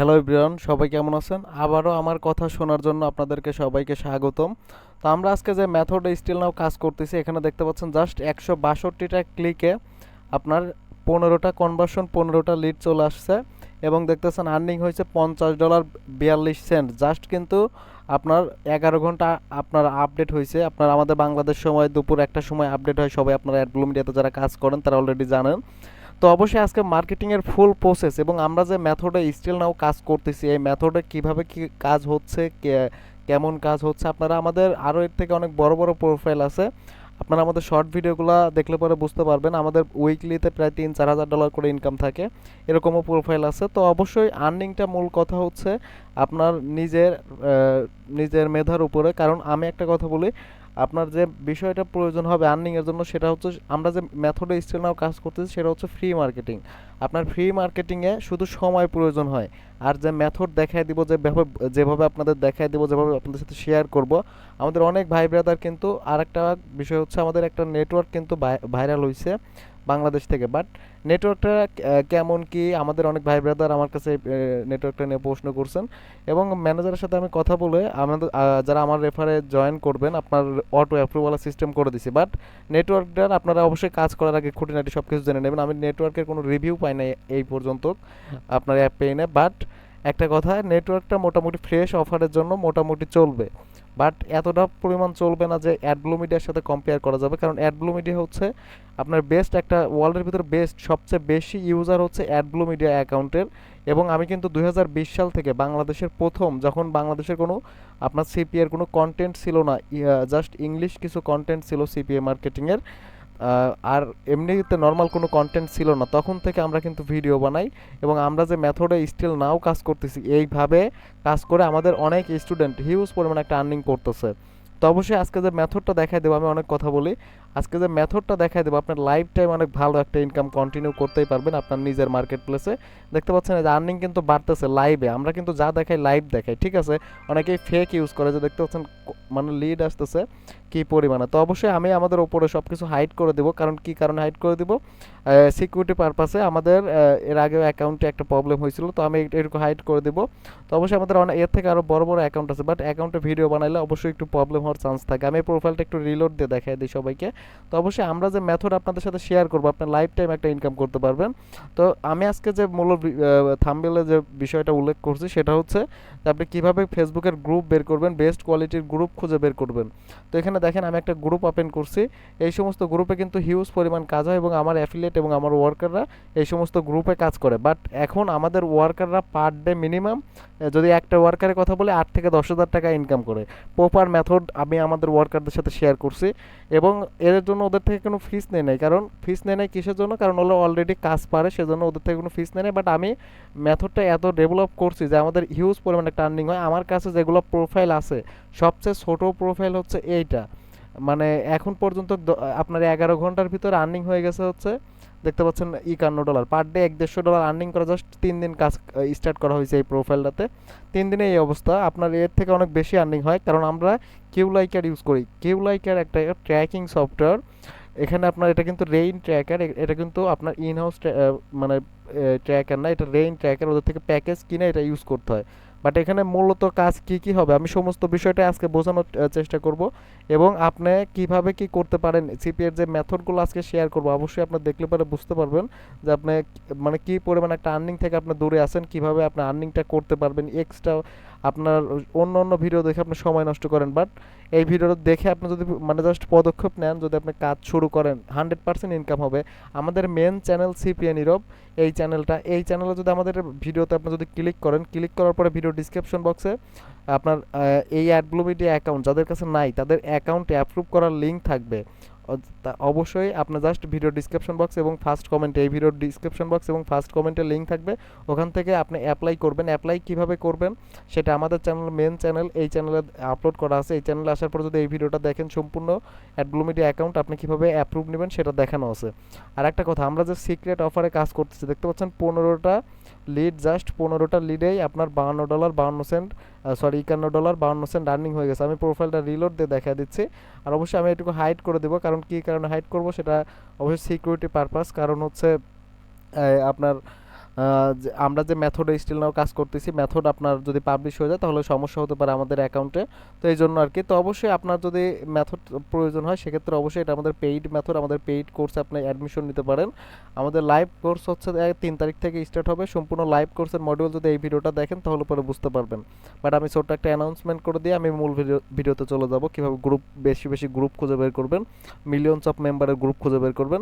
Hello everyone সবাই কেমন আছেন? আবারও আমার কথা শোনার জন্য আপনাদেরকে সবাইকে স্বাগতম। তো আমরা আজকে যে মেথড স্টিল নাও কাজ করতেছি, এখানে দেখতে পাচ্ছেন জাস্ট একশো বাষট্টিটা ক্লিকে আপনার পনেরোটা কনভার্সন পনেরোটা লিড চলে আসছে এবং দেখতেছেন আর্নিং হয়েছে পঞ্চাশ ডলার বিয়াল্লিশ সেন্ট। জাস্ট কিন্তু আপনার এগারো ঘণ্টা আপনার আপডেট হয়েছে। আপনার আমাদের বাংলাদেশ সময় দুপুর একটা সময় আপডেট হয়। সবাই আপনার অ্যাডব্লু মিডিয়াতে যারা কাজ করেন, তারা অলরেডি জানেন। তো অবশ্যই আজকে মার্কেটিংয়ের ফুল প্রসেস এবং আমরা যে মেথডে স্টিল নাও কাজ করতেছি, এই মেথডে কীভাবে কি কাজ হচ্ছে কেমন কাজ হচ্ছে, আপনারা আমাদের আরও এর থেকে অনেক বড় বড় প্রোফাইল আছে। আপনারা আমাদের শর্ট ভিডিওগুলো দেখলে পরে বুঝতে পারবেন, আমাদের উইকলিতে প্রায় তিন, চার হাজার ডলার করে ইনকাম থাকে, এরকমও প্রোফাইল আছে। তো অবশ্যই আর্নিংটা মূল কথা হচ্ছে আপনার নিজের নিজের মেধার উপরে। কারণ আমি একটা কথা বলি আপনার যে বিষয়টা প্রয়োজন হবে আর্নিং এর জন্য সেটা হচ্ছে আমরা যে মেথডে স্টিল নাও কাজ করতেছি সেটা হচ্ছে ফ্রি মার্কেটিং আপনার ফ্রি মার্কেটিংয়ে শুধু সময় প্রয়োজন হয়। আর যে মেথড দেখায় দিব, যে যেভাবে আপনাদের দেখায় দিব, যেভাবে আপনাদের সাথে শেয়ার করব, আমাদের অনেক ভাই ব্রাদার কিন্তু আরেকটা বিষয় হচ্ছে আমাদের একটা নেটওয়ার্ক কিন্তু ভাইরাল হয়েছে বাংলাদেশ থেকে। বাট নেটওয়ার্কটা কেমন কি আমাদের অনেক ভাই ব্রাদার আমার কাছে নেটওয়ার্কটা নিয়ে প্রশ্ন করছেন। এবং ম্যানেজারের সাথে আমি কথা বলে আমাদের যারা আমার রেফারে জয়েন করবেন, আপনার অটো অ্যাপ্রুভাল সিস্টেম করে দিছি। বাট নেটওয়ার্কটার আপনারা অবশ্যই কাজ করার আগে খুঁটিনাটি সব কিছু জেনে নেবেন। আমি নেটওয়ার্কের কোনো রিভিউ পাই নাই এই পর্যন্ত আপনার অ্যাপ পেয়ে বাট একটা কথা নেটওয়ার্কটা মোটামুটি ফ্রেশ অফারের জন্য মোটামুটি চলবে। বাট এতটা পরিমাণ চলবে না যে অ্যাডব্লু মিডিয়ার সাথে কম্পেয়ার করা যাবে। কারণ অ্যাডব্লু মিডিয়া হচ্ছে আপনার বেস্ট একটা ওয়ার্ল্ডের ভিতরে বেস্ট সবচেয়ে বেশি ইউজার হচ্ছে অ্যাডব্লু মিডিয়া অ্যাকাউন্টের এবং আমি কিন্তু দু হাজার বিশ সাল থেকে বাংলাদেশের প্রথম, যখন বাংলাদেশের কোনো আপনার সিপিএর কোনো কন্টেন্ট ছিল না জাস্ট ইংলিশ কিছু কন্টেন্ট ছিল সিপিএ মার্কেটিংয়ের আর এমনিতে নর্মাল কোনো কন্টেন্ট ছিল না। তখন থেকে আমরা কিন্তু ভিডিও বানাই এবং আমরা যে মেথডে স্টিল নাও কাজ করতেছি, এইভাবে কাজ করে আমাদের অনেক স্টুডেন্ট হিউজ পরিমাণে একটা আর্নিং করতেছে। তো অবশ্যই আজকে যে মেথডটা দেখাই দেবো, আমি অনেক কথা বলি। আজকে যে মেথডটা দেখাই দেবো, আপনার লাইফ টাইম অনেক ভালো একটা ইনকাম কন্টিনিউ করতেই পারবেন আপনার নিজের মার্কেট প্লেসে দেখতে পাচ্ছেন যে আর্নিং কিন্তু বাড়তেছে লাইভে আমরা কিন্তু যা দেখাই লাইভ দেখাই, ঠিক আছে? অনেকেই ফেক ইউজ করে, যে দেখতে পাচ্ছেন মানে লিড আসতেছে কি পরিমাণে? তো অবশ্যই আমি আমাদের ওপরে সব কিছু হাইড করে দেবো, কারণ কি কারণে হাইড করে দিব? সিকিউরিটি পারপাসে আমাদের এর আগেও অ্যাকাউন্টে একটা প্রবলেম হয়েছিল, তো আমি এরকম হাইড করে দেবো। তো অবশ্যই আমাদের অনেক, এর থেকে আরও বড় বড় অ্যাকাউন্ট আছে বাট অ্যাকাউন্টে ভিডিও বানাইলে অবশ্যই একটু প্রবলেম হওয়ার চান্স থাকে। আমি প্রোফাইলটা একটু রিলোড দিয়ে দেখাই দিই সবাইকে। তো অবশ্যই আমরা যে মেথড আপনাদের সাথে শেয়ার করব, আপনার লাইফ টাইম একটা ইনকাম করতে পারবেন। তো আমি আজকে যে মূল থাম্বেলে যে বিষয়টা উল্লেখ করছি, সেটা হচ্ছে আপনি কীভাবে ফেসবুকের গ্রুপ বের করবেন বেস্ট কোয়ালিটির গ্রুপ খুঁজে বের করবেন। তো এখানে দেখেন, আমি একটা গ্রুপ ওপেন করছি। এই সমস্ত গ্রুপে কিন্তু হিউজ পরিমাণ কাজ হয় এবং আমার অ্যাফিলিয়েট এবং আমার ওয়ার্কাররা এই সমস্ত গ্রুপে কাজ করে। বাট এখন আমাদের ওয়ার্কাররা পার ডে মিনিমাম যদি একটা ওয়ার্কারের কথা বলে, আট থেকে দশ হাজার টাকা ইনকাম করে। প্রপার মেথড আমি আমাদের ওয়ার্কারদের সাথে শেয়ার করছি। এবং এর জন্য ওদের থেকে কোনো ফিস নেই নাই। কারণ ফিস নেই নাই কিসের জন্য? কারণ ওরা অলরেডি কাজ পারে, সেজন্য ওদের থেকে কোনো ফিস নেই নাই। বাট আমি মেথডটা এত ডেভেলপ করছি যে আমাদের হিউজ পরিমাণে টার্নিং হয়। আমার কাছে যেগুলো প্রোফাইল আছে, সবচেয়ে ছোট প্রোফাইল হচ্ছে এইটা। মানে এখন পর্যন্ত আপনার এগারো ঘণ্টার ভিতরে আর্নিং হয়ে গেছে হচ্ছে দেখতে পাচ্ছেন একান্ন ডলার। পার ডে এক দেড়শো ডলার আর্নিং করা জাস্ট তিন দিন কাজ স্টার্ট করা হয়েছে এই প্রোফাইলটাতে তিন দিনে এই অবস্থা। আপনার এর থেকে অনেক বেশি আর্নিং হয়। কারণ আমরা কিউ লাইকার ইউজ করি। কিউ লাইকার একটা ট্র্যাকিং সফটওয়্যার এখানে আপনার এটা কিন্তু রেইন ট্র্যাকার এটা কিন্তু আপনার ইন হাউস মানে ট্র্যাকার না, এটা রেইন ট্র্যাকার ওদের থেকে প্যাকেজ কিনে এটা ইউজ করতে হয়। বাট এখানে মূলত কাজ কি কি হবে? আমি সমস্ত বিষয়টা আজকে বোঝানোর চেষ্টা করব। এবং আপনি কীভাবে কি করতে পারেন? সিপিএর যে মেথডগুলো আজকে শেয়ার করব, অবশ্যই আপনি দেখলে পরে বুঝতে পারবেন যে আপনি মানে কি পরিমাণ একটা আর্নিং থেকে আপনি দূরে আছেন, কীভাবে আপনি আর্নিংটা করতে পারবেন এক্সট্রা আপনার অন্য অন্য ভিডিও দেখে আপনি সময় নষ্ট করেন বাট এই ভিডিওটা দেখে আপনি যদি মানে জাস্ট পদক্ষেপ নেন, যদি আপনি কাজ শুরু করেন হান্ড্রেড পার্সেন্ট ইনকাম হবে। আমাদের মেন চ্যানেল সিপিএ নীরব এই চ্যানেলটা এই চ্যানেলে যদি আমাদের ভিডিওতে আপনি যদি ক্লিক করেন ক্লিক করার পরে ভিডিও ডিসক্রিপশন বক্সে আপনার এই অ্যাডব্লু মিডিয়া অ্যাকাউন্ট যাদের কাছে নাই, তাদের অ্যাকাউন্টে অ্যাপ্রুভ করার লিঙ্ক থাকবে। অবশ্যই আপনার জাস্ট ভিডিও ডিসক্রিপশন বক্স এবং ফার্স্ট কমেন্টে এই ভিডিওর ডিসক্রিপশন বক্স এবং ফার্স্ট কমেন্টে লিঙ্ক থাকবে। ওখান থেকে আপনি অ্যাপ্লাই করবেন। অ্যাপ্লাই কীভাবে করবেন সেটা আমাদের চ্যানেল মেন চ্যানেল এই চ্যানেলে আপলোড করা আছে। এই চ্যানেলে আসার পর যদি এই ভিডিওটা দেখেন সম্পূর্ণ অ্যাডব্লু অ্যাকাউন্ট আপনি কীভাবে অ্যাপ্রুভ নেবেন সেটা দেখানো আছে। আর একটা কথা, আমরা যে সিক্রেট অফারে কাজ করতেছি, দেখতে পাচ্ছেন পনেরোটা লিড জাস্ট পনেরোটা লিডেই আপনার বাহান্ন ডলার বাহান্ন সেন্ট সরি একান্ন ডলার বাউন্ন সেন্ট রানিং হয়ে গেছে। আমি প্রোফাইলটা রিলোড দিয়ে দেখা দিচ্ছি। আর অবশ্যই আমি এটুকু হাইড করে দেবো, কারণ কী কারণে হাইড করব সেটা অবশ্যই সিকিউরিটি পারপাস কারণ হচ্ছে আপনার আমরা যে মেথডে স্টিল নাও কাজ করতেছি মেথড আপনার যদি পাবলিশ হয়ে যায় তাহলে সমস্যা হতে পারে আমাদের অ্যাকাউন্টে তো এই জন্য আর কি তো অবশ্যই আপনার যদি মেথড প্রয়োজন হয়, সেক্ষেত্রে অবশ্যই এটা আমাদের পেইড মেথড আমাদের পেইড কোর্সে আপনি অ্যাডমিশন নিতে পারেন। আমাদের লাইভ কোর্স হচ্ছে তিন তারিখ থেকে স্টার্ট হবে। সম্পূর্ণ লাইভ কোর্সের মডিউল যদি এই ভিডিওটা দেখেন, তাহলে পরে বুঝতে পারবেন। বাট আমি ছোট্ট একটা অ্যানাউন্সমেন্ট করে দিয়ে আমি মূল ভিডিও, ভিডিওতে চলে যাব। কীভাবে গ্রুপ বেশি বেশি গ্রুপ খুঁজে বের করবেন। মিলিয়নস অফ মেম্বারের গ্রুপ খুঁজে বের করবেন।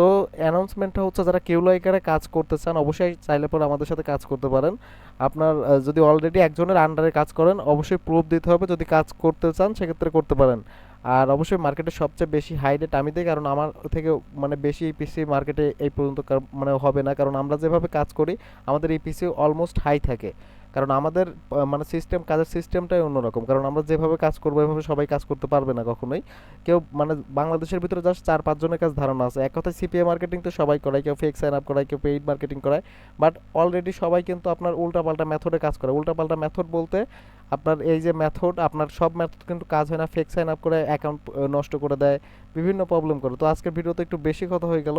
তো অ্যানাউন্সমেন্টটা হচ্ছে যারা কেউলাইকারে কাজ করতে চান, অবশ্যই চাইলে পরে আমাদের সাথে কাজ করতে পারেন। আপনার যদি অলরেডি একজনের আন্ডারে কাজ করেন, অবশ্যই প্রুফ দিতে হবে যদি কাজ করতে চান, সেক্ষেত্রে করতে পারেন। আর অবশ্যই মার্কেটে সবচেয়ে বেশি হাই রেট আমি দিই, কারণ আমার থেকে মানে বেশি পিসি মার্কেটে এই পর্যন্ত মানে হবে না। কারণ আমরা যেভাবে কাজ করি, আমাদের এই পিসি অলমোস্ট হাই থাকে। কারণ আমাদের মানে সিস্টেম কাজের সিস্টেমটাই অন্যরকম। কারণ আমরা যেভাবে কাজ করব, এভাবে সবাই কাজ করতে পারবে না কখনোই। কেউ মানে বাংলাদেশের ভিতরে জাস্ট চার পাঁচজনের কাছে ধারণা আছে। এক কথায় সিপিএ মার্কেটিং তো সবাই করায়, কেউ ফেক সাইন আপ করায়, কেউ পেইড মার্কেটিং করায়। বাট অলরেডি সবাই কিন্তু আপনার উল্টাপাল্টা মেথডে কাজ করে। উল্টাপাল্টা মেথড বলতে আপনার এই যে মেথড আপনার সব মেথড কিন্তু কাজ হয় না। ফেক সাইন আপ করে অ্যাকাউন্ট নষ্ট করে দেয়। বিভিন্ন প্রবলেম করে। তো আজকের ভিডিওতে একটু বেশি কথা হয়ে গেল।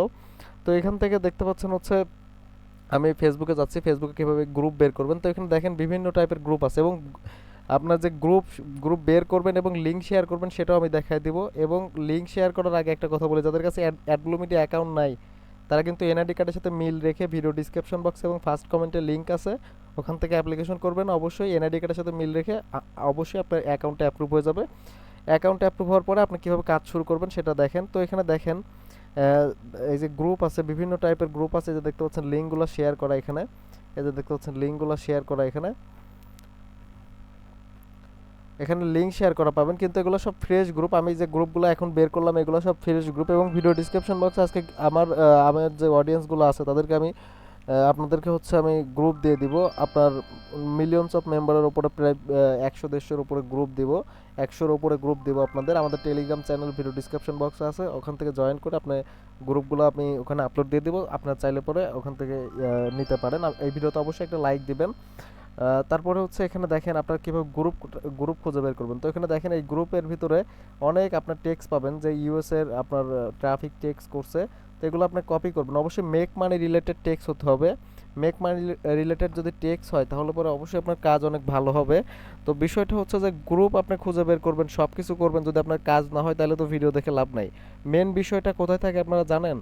তো এখান থেকে দেখতে পাচ্ছেন হচ্ছে আমি ফেসবুকে যাচ্ছি ফেসবুকে কীভাবে গ্রুপ বের করবেন? তো এখানে দেখেন বিভিন্ন টাইপের গ্রুপ আছে এবং আপনার যে গ্রুপ গ্রুপ বের করবেন এবং লিঙ্ক শেয়ার করবেন সেটাও আমি দেখাই দিব। এবং লিঙ্ক শেয়ার করার আগে একটা কথা বলি, যাদের কাছে অ্যাডব্লুমিটি অ্যাকাউন্ট নাই, তারা কিন্তু এনআইডি কার্ডের সাথে মিল রেখে ভিডিও ডিসক্রিপশন বক্স এবং ফার্স্ট কমেন্টে লিঙ্ক আছে, ওখান থেকে অ্যাপ্লিকেশন করবেন। অবশ্যই এনআইডি কার্ডের সাথে মিল রেখে অবশ্যই আপনার অ্যাকাউন্টে অ্যাপ্রুভ হয়ে যাবে। অ্যাকাউন্ট অ্যাপ্রুভ হওয়ার পরে আপনি কীভাবে কাজ শুরু করবেন সেটা দেখেন। তো এখানে দেখেন এই যে গ্রুপ আছে, বিভিন্ন টাইপের গ্রুপ আছে যে দেখতে পাচ্ছেন লিঙ্কগুলো শেয়ার করা এখানে। এই যে দেখতে পাচ্ছেন লিঙ্কগুলো শেয়ার করা এখানে। এখানে লিঙ্ক শেয়ার করা পাবেন, কিন্তু এগুলো সব ফ্রেশ গ্রুপ আমি যে গ্রুপগুলো এখন বের করলাম, এগুলো সব ফ্রেশ গ্রুপ এবং ভিডিও ডিসক্রিপশন বক্সে আজকে আমার আমার যে অডিয়েন্সগুলো আছে, তাদেরকে আমি আপনাদেরকে হচ্ছে আমি গ্রুপ দিয়ে দিব। আপনার মিলিয়নস অফ মেম্বারের উপরে প্রায় একশো, দেড়শোর উপরে গ্রুপ দিব। একশোর উপরে গ্রুপ দিব আপনাদের। আমাদের টেলিগ্রাম চ্যানেল ভিডিও ডিসক্রিপশন বক্সে আছে। ওখান থেকে জয়েন করে আপনি গ্রুপগুলো আমি ওখানে আপলোড দিয়ে দিব। আপনার চাইলে পরে ওখান থেকে নিতে পারেন। এই ভিডিওতে অবশ্যই একটা লাইক দিবেন। তারপরে হচ্ছে এখানে দেখেন আপনার কীভাবে গ্রুপ গ্রুপ খুঁজে বের করবেন। তো এখানে দেখেন এই গ্রুপের ভিতরে অনেক আপনার টেক্স পাবেন যে ইউএস এর আপনার ট্রাফিক টেক্স করছে তো এগুলো আপনি কপি করবেন। অবশ্যই মেক মানি রিলেটেড টেক্স হতে হবে। মেক মানি রিলেটেড যদি টেক্স হয়, তাহলে পরে অবশ্যই আপনার কাজ অনেক ভালো হবে। তো বিষয়টা হচ্ছে যে গ্রুপ আপনি খুঁজে বের করবেন সব কিছু করবেন। যদি আপনার কাজ না হয়, তাহলে তো ভিডিও দেখে লাভ নাই। মেন বিষয়টা কোথায় থাকে আপনারা জানেন?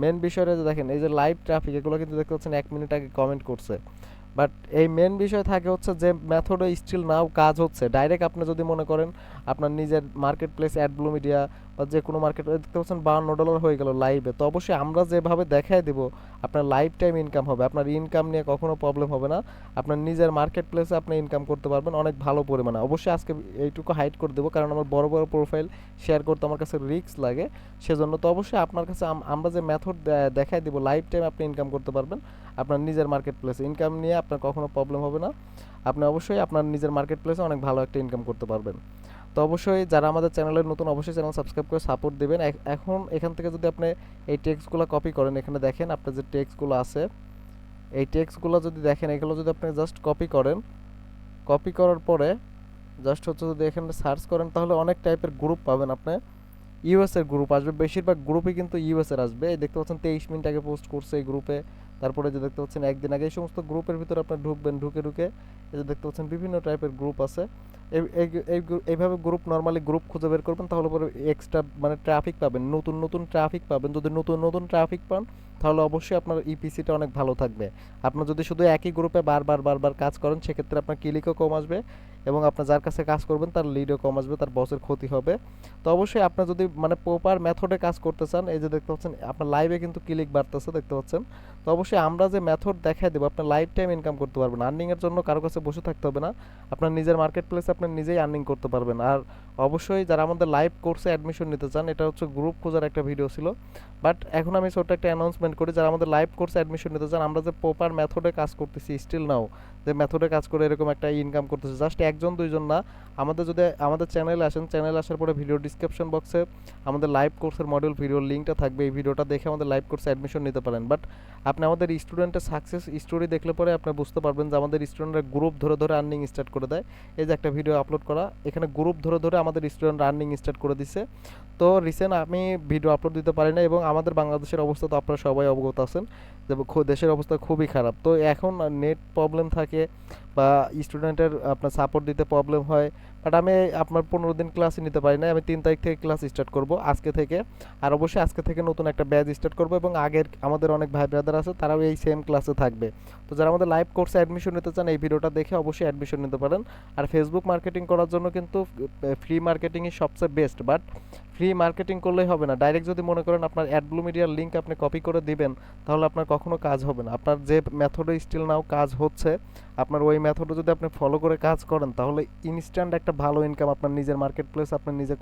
মেন বিষয়টা যে দেখেন, এই যে লাইভ ট্রাফিক এগুলো কিন্তু দেখতে পাচ্ছেন এক মিনিট আগে কমেন্ট করছে। বাট এই মেন বিষয় থাকে হচ্ছে যে মেথডে স্টিল নাও কাজ হচ্ছে। ডাইরেক্ট আপনি যদি মনে করেন আপনার নিজের মার্কেট প্লেস অ্যাডব্লু মিডিয়া বা যে কোনো মার্কেট দেখতে পাচ্ছেন বাউন্ন ডলার হয়ে গেল লাইভে তো অবশ্যই আমরা যেভাবে দেখাই দেব, আপনার লাইফ টাইম ইনকাম হবে। আপনার ইনকাম নিয়ে কখনো প্রবলেম হবে না। আপনার নিজের মার্কেট প্লেসে আপনি ইনকাম করতে পারবেন অনেক ভালো পরিমাণে। অবশ্যই আজকে এইটুকু হাইড করে দেবো, কারণ আমার বড় বড় প্রোফাইল শেয়ার করতে আমার কাছে রিস্ক লাগে। সেজন্য তো অবশ্যই আপনার কাছে আমরা যে মেথড দেখাই দিব লাইফ টাইম আপনি ইনকাম করতে পারবেন আপনার নিজের মার্কেট প্লেসে ইনকাম নিয়ে আপনার কখনো প্রবলেম হবে না। আপনি অবশ্যই আপনার নিজের মার্কেট প্লেসে অনেক ভালো একটা ইনকাম করতে পারবেন। তো অবশ্যই যারা আমাদের চ্যানেলের নতুন, অবশ্যই চ্যানেল সাবস্ক্রাইব করে সাপোর্ট দেবেন। এখন এখান থেকে যদি আপনি এই টেক্সটগুলো কপি করেন, এখানে দেখেন আপনার যে টেক্সটগুলো আছে, এই টেক্সটগুলো যদি দেখেন, এগুলো যদি আপনি জাস্ট কপি করেন কপি করার পরে জাস্ট হচ্ছে যদি এখানে সার্চ করেন, তাহলে অনেক টাইপের গ্রুপ পাবেন আপনি। ইউএস এর গ্রুপ আসবে, বেশিরভাগ গ্রুপই কিন্তু ইউএস এর আসবে। এই দেখতে পাচ্ছেন তেইশ মিনিট আগে পোস্ট করছে এই গ্রুপে তারপরে যে দেখতে পাচ্ছেন একদিন আগে এই সমস্ত গ্রুপের ভিতরে আপনি ঢুকবেন, ঢুকে ঢুকে, এই যে দেখতে পাচ্ছেন বিভিন্ন টাইপের গ্রুপ আছে। এইভাবে গ্রুপ নর্মালি গ্রুপ খুঁজে বের করবেন, তাহলে পরে এক্সট্রা মানে ট্রাফিক পাবেন। নতুন নতুন ট্রাফিক পাবেন। যদি নতুন নতুন ট্রাফিক পান, তাহলে অবশ্যই আপনার ইপিসিটা অনেক ভালো থাকবে। আপনার যদি শুধু একই গ্রুপে বারবার বারবার কাজ করেন, সেক্ষেত্রে আপনার ক্লিকও কম আসবে এবং আপনার যার কাছে কাজ করবেন, তার লিডও কম আসবে, তার বসের ক্ষতি হবে। তো অবশ্যই আপনার যদি মানে প্রপার মেথডে কাজ করতে চান, এই যে দেখতে পাচ্ছেন, আপনার লাইভে কিন্তু ক্লিক বাড়তেছে, দেখতে পাচ্ছেন। তো অবশ্যই আমরা যে মেথড দেখাই দেবো আপনার লাইফ টাইম ইনকাম করতে পারবেন আর্নিংয়ের জন্য কারও কাছে বসে থাকতে হবে না। আপনার নিজের মার্কেট প্লেসে আপনি নিজেই আর্নিং করতে পারবেন। আর অবশ্যই যারা আমাদের লাইভ কোর্সে অ্যাডমিশন নিতে চান, এটা হচ্ছে গ্রুপ খোঁজার একটা ভিডিও ছিল। বাট এখন আমি ছোট্ট একটা অ্যানাউন্সমেন্ট করি, যারা আমাদের লাইভ কোর্সে অ্যাডমিশন নিতে চান, আমরা যে প্রপার মেথডে কাজ করতেছি স্টিল নাও যে মেথডে কাজ করে এরকম একটা ইনকাম করতেছে। জাস্ট একজন, দুইজন না। আমাদের যদি, আমাদের চ্যানেলে আসেন চ্যানেলে আসার পরে ভিডিও ডিসক্রিপশন বক্সে আমাদের লাইভ কোর্সের মডিউল ভিডিওর লিঙ্কটা থাকবে। এই ভিডিওটা দেখে আমাদের লাইভ কোর্সে অ্যাডমিশন নিতে পারেন। বাট আপনি আমাদের স্টুডেন্টের সাকসেস স্টোরি দেখলে পরে আপনি বুঝতে পারবেন যে আমাদের স্টুডেন্টরা গ্রুপ ধরে ধরে আর্নিং স্টার্ট করে দেয়। এই যে একটা ভিডিও আপলোড করা, এখানে গ্রুপ ধরে ধরে আমাদের স্টুডেন্ট আর্নিং স্টার্ট করে দিছে। তো রিসেন্ট আমি ভিডিও আপলোড দিতে পারি না এবং আমাদের বাংলাদেশের অবস্থা তো আপনারা সবাই অবগত আছেন। দেশের অবস্থা খুবই খারাপ। তো এখন নেট প্রবলেম থাকে বা স্টুডেন্টের আপনার সাপোর্ট দিতে প্রবলেম হয় বাট আমি আপনার পনেরো দিন ক্লাসই নিতে পারি না আমি তিন তারিখ থেকে ক্লাস স্টার্ট করব, আজকে থেকে। আর অবশ্যই আজকে থেকে নতুন একটা ব্যাচ স্টার্ট করব এবং আগের, আমাদের অনেক ভাই ব্রাদার আছে, তারাও এই সেম ক্লাসে থাকবে। তো যারা আমাদের লাইভ কোর্সে অ্যাডমিশন নিতে চান, এই ভিডিওটা দেখে অবশ্যই অ্যাডমিশন নিতে পারেন। আর ফেসবুক মার্কেটিং করার জন্য কিন্তু ফ্রি মার্কেটিংই সবচেয়ে বেস্ট বাট ফ্রি মার্কেটিং করলেই হবে না। ডাইরেক্ট যদি মনে করেন আপনার অ্যাডব্লু মিডিয়ার লিঙ্ক আপনি কপি করে দিবেন, তাহলে আপনার কখনো কাজ হবে না। আপনার যে মেথডে স্টিল নাও কাজ হচ্ছে আপনার ওই মেথডে যদি আপনি ফলো করে কাজ করেন, তাহলে ইনস্ট্যান্ট একটা ভালো ইনকাম আপনার নিজের মার্কেট প্লেস আপনি নিজে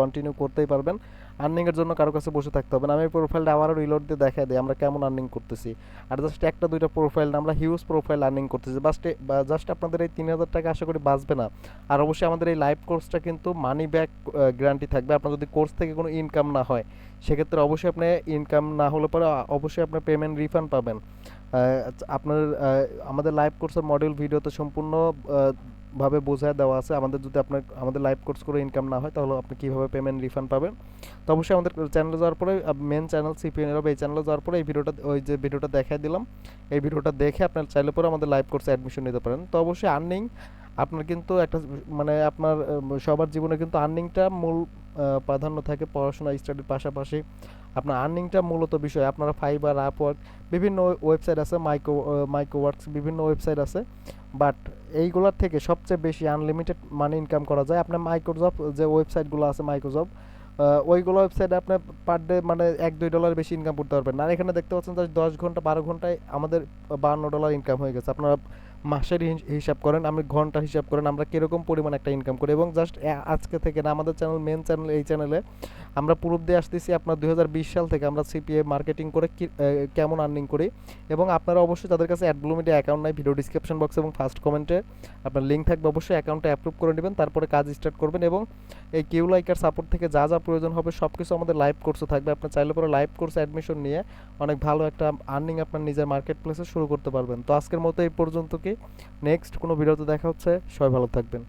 কন্টিনিউ করতেই পারবেন। আর্নিংয়ের জন্য কারও কাছে বসে থাকতে হবে না। আমি প্রোফাইলটা আবারও রিলোড দিয়ে দেখা দিই, আমরা কেমন আর্নিং করতেছি। আর জাস্ট একটা, দুইটা প্রোফাইল আমরা হিউজ প্রোফাইল আর্নিং করতেছি। বাস্ট জাস্ট আপনাদের এই তিন হাজার টাকা আশা করি বাঁচবে না। আর অবশ্যই আমাদের এই লাইভ কোর্সটা কিন্তু মানি ব্যাক গ্যারান্টি থাকবে। আপনার যদি কোর্স থেকে কোনো ইনকাম না হয়, সেক্ষেত্রে অবশ্যই আপনি ইনকাম না হলে পরে অবশ্যই আপনার পেমেন্ট রিফান্ড পাবেন। আপনার আমাদের লাইভ কোর্সের মডেল ভিডিওতে সম্পূর্ণ ভাবে বোঝায় দেওয়া আছে। আমাদের যদি আপনার, আমাদের লাইভ কোর্স করে ইনকাম না হয়, তাহলে আপনি কীভাবে পেমেন্ট রিফান্ড পাবেন? তো অবশ্যই আমাদের চ্যানেলে যাওয়ার পরে মেন চ্যানেল সিপিএন এর এই চ্যানেলে যাওয়ার পরে এই ভিডিওটা ওই যে ভিডিওটা দেখাই দিলাম। এই ভিডিওটা দেখে আপনার চাইলে পরে আমাদের লাইভ কোর্সে অ্যাডমিশন নিতে পারেন। তো অবশ্যই আর্নিং আপনার কিন্তু একটা মানে আপনার সবার জীবনে কিন্তু আর্নিংটা মূল প্রাধান্য থাকে পড়াশোনা স্টাডির পাশাপাশি। আপনার আর্নিংটা মূলত বিষয়, আপনারা ফাইবার আপওয়ার্ক বিভিন্ন ওয়েবসাইট আছে মাইক্রো মাইক্রোওয়ার্কস বিভিন্ন ওয়েবসাইট আছে বাট এইগুলোর থেকে সবচেয়ে বেশি আনলিমিটেড মানি ইনকাম করা যায়। আপনার মাইক্রোজব যে ওয়েবসাইটগুলো আছে মাইক্রোজব ওইগুলো ওয়েবসাইটে আপনি পার ডে মানে এক, দুই ডলার বেশি ইনকাম করতে পারবেন আর এখানে দেখতে পাচ্ছেন যে দশ ঘণ্টা, বারো ঘন্টায় আমাদের বাহান্ন ডলার ইনকাম হয়ে গেছে। আপনারা মাসের হিস- হিসাব করেন, আমি ঘণ্টা হিসাব করেন, আমরা কীরকম পরিমাণ একটা ইনকাম করি এবং জাস্ট আজকে থেকে না, আমাদের চ্যানেল মেন চ্যানেল এই চ্যানেলে আমরা প্রুফ দিয়ে আসতেছি আপনার দু হাজার বিশ সাল থেকে আমরা সিপিএ মার্কেটিং করে কেমন আর্নিং করি এবং আপনারা অবশ্যই তাদের কাছে অ্যাডব্লু মিডিয়া অ্যাকাউন্ট নাই ভিডিও ডিসক্রিপশন বক্স এবং ফার্স্ট কমেন্টে আপনার লিঙ্ক থাকবে, অবশ্যই অ্যাকাউন্টটা অ্যাপ্রুভ করে নেবেন, তারপরে কাজ স্টার্ট করবেন এবং এই কিউ লাইকার সাপোর্ট থেকে যা যা প্রয়োজন হবে সব কিছু আমাদের লাইভ কোর্সে থাকবে। আপনি চাইলে পরে লাইভ কোর্সে অ্যাডমিশন নিয়ে অনেক ভালো একটা আর্নিং আপনার নিজের মার্কেট প্লেসে শুরু করতে পারবেন। তো আজকের মতো এই পর্যন্ত কি নেক্সট কোনো ভিডিওতে দেখা হচ্ছে। সবাই ভালো থাকবেন।